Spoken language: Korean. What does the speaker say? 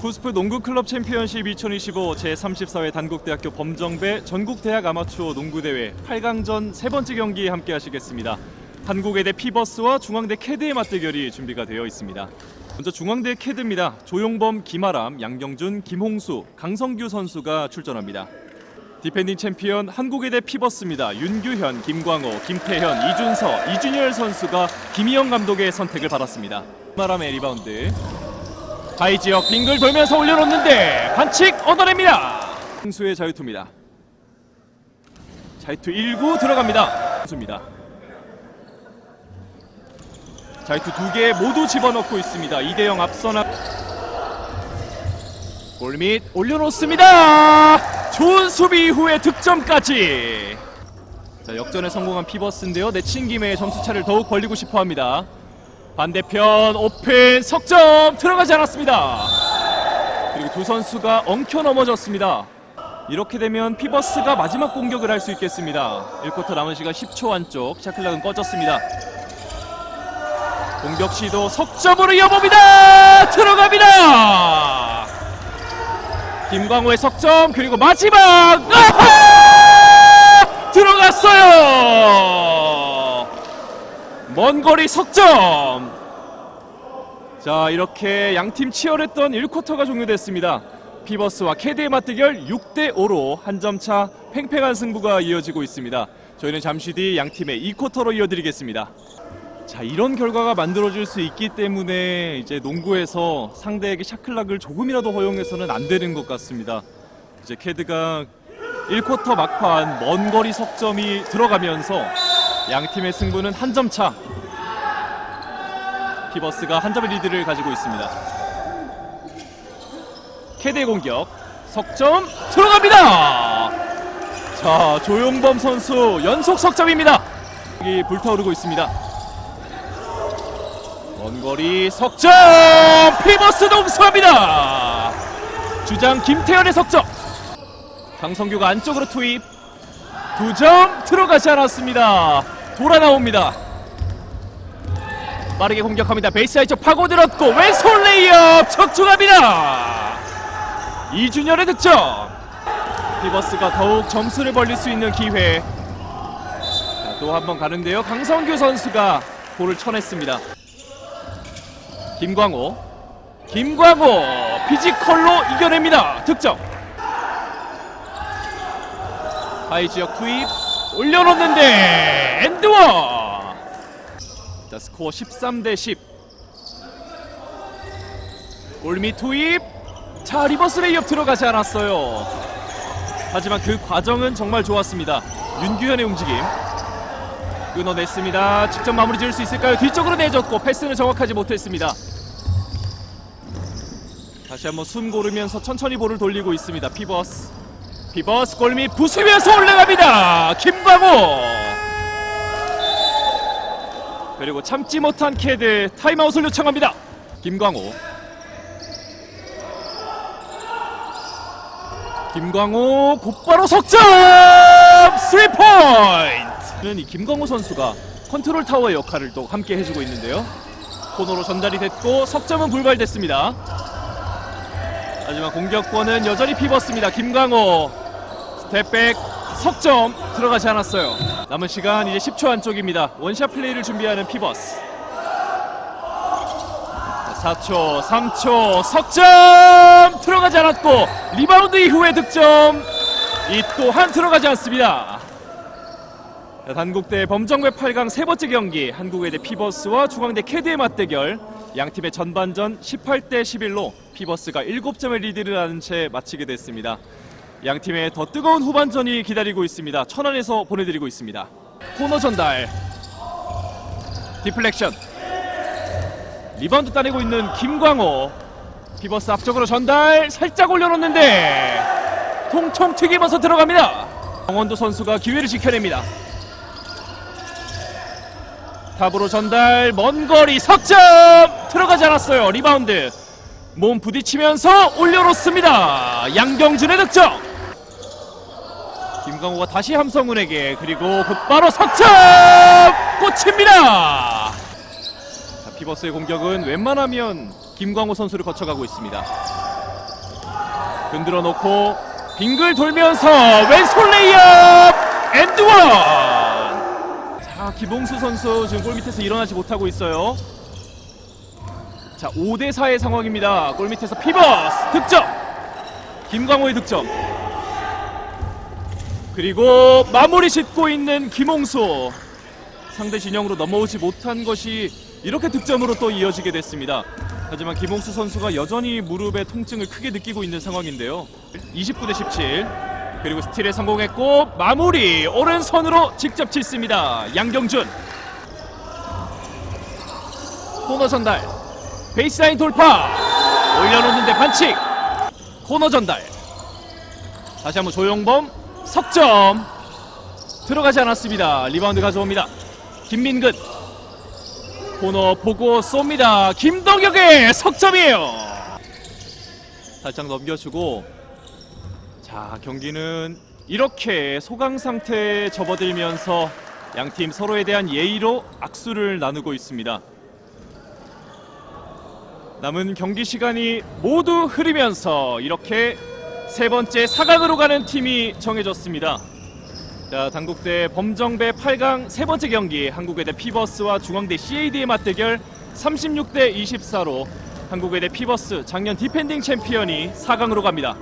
쿠스프 농구 클럽 챔피언십 2025 제34회 단국대학교 범정배 전국대학 아마추어 농구대회 8강전 세 번째 경기 함께 하시겠습니다. 한국외대 피버스와 중앙대 캐드의 맞대결이 준비가 되어 있습니다. 먼저 중앙대 캐드입니다. 조용범, 김아람, 양경준, 김홍수, 강성규 선수가 출전합니다. 디펜딩 챔피언 한국외대 피버스입니다. 윤규현, 김광호, 김태현, 이준서, 이준열 선수가 김희영 감독의 선택을 받았습니다. 김아람의 리바운드 하이 지역 빙글 돌면서 올려놓는데 반칙 얻어냅니다. 홍수의 자유투입니다. 자유투 1구 들어갑니다. 홍수입니다. 자유투 두 개 모두 집어넣고 있습니다. 2대0 앞서나 골밑 올려놓습니다. 좋은 수비 이후에 득점까지. 자 역전에 성공한 피버스인데요. 내친 김에 점수차를 더욱 벌리고 싶어합니다. 반대편 오픈 석점 들어가지 않았습니다. 그리고 두 선수가 엉켜 넘어졌습니다. 이렇게 되면 피버스가 마지막 공격을 할 수 있겠습니다. 1쿼터 남은 시간 10초 안쪽 샤클락은 꺼졌습니다. 공격 시도 석점으로 이어봅니다. 들어갑니다. 김광호의 석점 그리고 마지막 아하! 들어갔어요. 먼 거리 석점. 자 이렇게 양팀 치열했던 1쿼터가 종료됐습니다. 피버스와 캐드의 맞대결 6대 5로 한 점 차 팽팽한 승부가 이어지고 있습니다. 저희는 잠시 뒤 양팀의 2쿼터로 이어드리겠습니다. 자 이런 결과가 만들어질 수 있기 때문에 이제 농구에서 상대에게 샤클락을 조금이라도 허용해서는 안 되는 것 같습니다. 이제 캐드가 1쿼터 막판 먼 거리 석점이 들어가면서 양 팀의 승부는 한 점 차. 피버스가 한 점의 리드를 가지고 있습니다. 캐드의 공격 석점 들어갑니다. 자 조용범 선수 연속 석점입니다. 여기 불타오르고 있습니다. 먼 거리 석점 피버스 동수합니다. 주장 김태현의 석점. 강성규가 안쪽으로 투입. 두 점 들어가지 않았습니다. 돌아 나옵니다. 빠르게 공격합니다. 베이스라인 쪽 파고들었고 왼손 레이업 적중합니다. 이준열의 득점. 피버스가 더욱 점수를 벌릴 수 있는 기회. 또 한 번 가는데요. 강성규 선수가 볼을 쳐냈습니다. 김광호. 김광호 피지컬로 이겨냅니다. 득점. 하이 지역 투입 올려놓는데 엔드원. 자 스코어 13 대 10. 골밑 투입. 자 리버스 레이업 들어가지 않았어요. 하지만 그 과정은 정말 좋았습니다. 윤규현의 움직임. 끊어냈습니다. 직접 마무리 지을 수 있을까요? 뒤쪽으로 내줬고 패스는 정확하지 못했습니다. 다시 한번 숨 고르면서 천천히 볼을 돌리고 있습니다. 피버스. 피버스 골밑 부수면서 올라갑니다. 김광호. 그리고 참지 못한 캐드 타임아웃을 요청합니다. 김광호. 김광호 곧바로 석점! 3포인트! 이 김광호 선수가 컨트롤 타워의 역할을 또 함께 해주고 있는데요. 코너로 전달이 됐고 석점은 불발됐습니다. 하지만 공격권은 여전히 피버스입니다. 김광호 스텝백 석점 들어가지 않았어요. 남은 시간 이제 10초 안쪽입니다. 원샷 플레이를 준비하는 피버스. 4초, 3초, 석점 들어가지 않았고 리바운드 이후의 득점 이 또한 들어가지 않습니다. 자, 단국대 범정배 8강 세 번째 경기 한국외대 피버스와 중앙대 캐드의 맞대결 양 팀의 전반전 18대 11로 피버스가 7점의 리드를 하는 채 마치게 됐습니다. 양 팀의 더 뜨거운 후반전이 기다리고 있습니다. 천안에서 보내드리고 있습니다. 코너 전달 디플렉션 리바운드 따내고 있는 김광호 피버스 앞쪽으로 전달 살짝 올려놓는데 통통 튀기면서 들어갑니다. 정원도 선수가 기회를 지켜냅니다. 탑으로 전달 먼 거리 석점 들어가지 않았어요. 리바운드 몸 부딪히면서 올려놓습니다. 양경준의 득점. 김광호가 다시 함성훈에게 그리고 곧바로 석점 꽂힙니다. 자, 피버스의 공격은 웬만하면 김광호 선수를 거쳐가고 있습니다. 흔들어 놓고 빙글 돌면서 왼손 레이업 엔드원. 자 김홍수 선수 지금 골 밑에서 일어나지 못하고 있어요. 자 5대 4의 상황입니다. 골 밑에서 피버스 득점. 김광호의 득점. 그리고 마무리 짓고 있는 김홍수. 상대 진영으로 넘어오지 못한 것이 이렇게 득점으로 또 이어지게 됐습니다. 하지만 김홍수 선수가 여전히 무릎에 통증을 크게 느끼고 있는 상황인데요. 29대 17. 그리고 스틸에 성공했고 마무리 오른손으로 직접 짓습니다. 양경준. 코너 전달. 베이스라인 돌파. 올려놓는데 반칙. 코너 전달. 다시 한번 조용범 석점 들어가지 않았습니다. 리바운드 가져옵니다. 김민근 코너 보고 쏩니다. 김동혁의 석점이에요. 살짝 넘겨주고 자 경기는 이렇게 소강 상태에 접어들면서 양팀 서로에 대한 예의로 악수를 나누고 있습니다. 남은 경기 시간이 모두 흐르면서 이렇게 세 번째 4강으로 가는 팀이 정해졌습니다. 자, 당국대 범정배 8강 세 번째 경기 한국외대 피버스와 중앙대 CAD의 맞대결 36대 24로 한국외대 피버스 작년 디펜딩 챔피언이 4강으로 갑니다.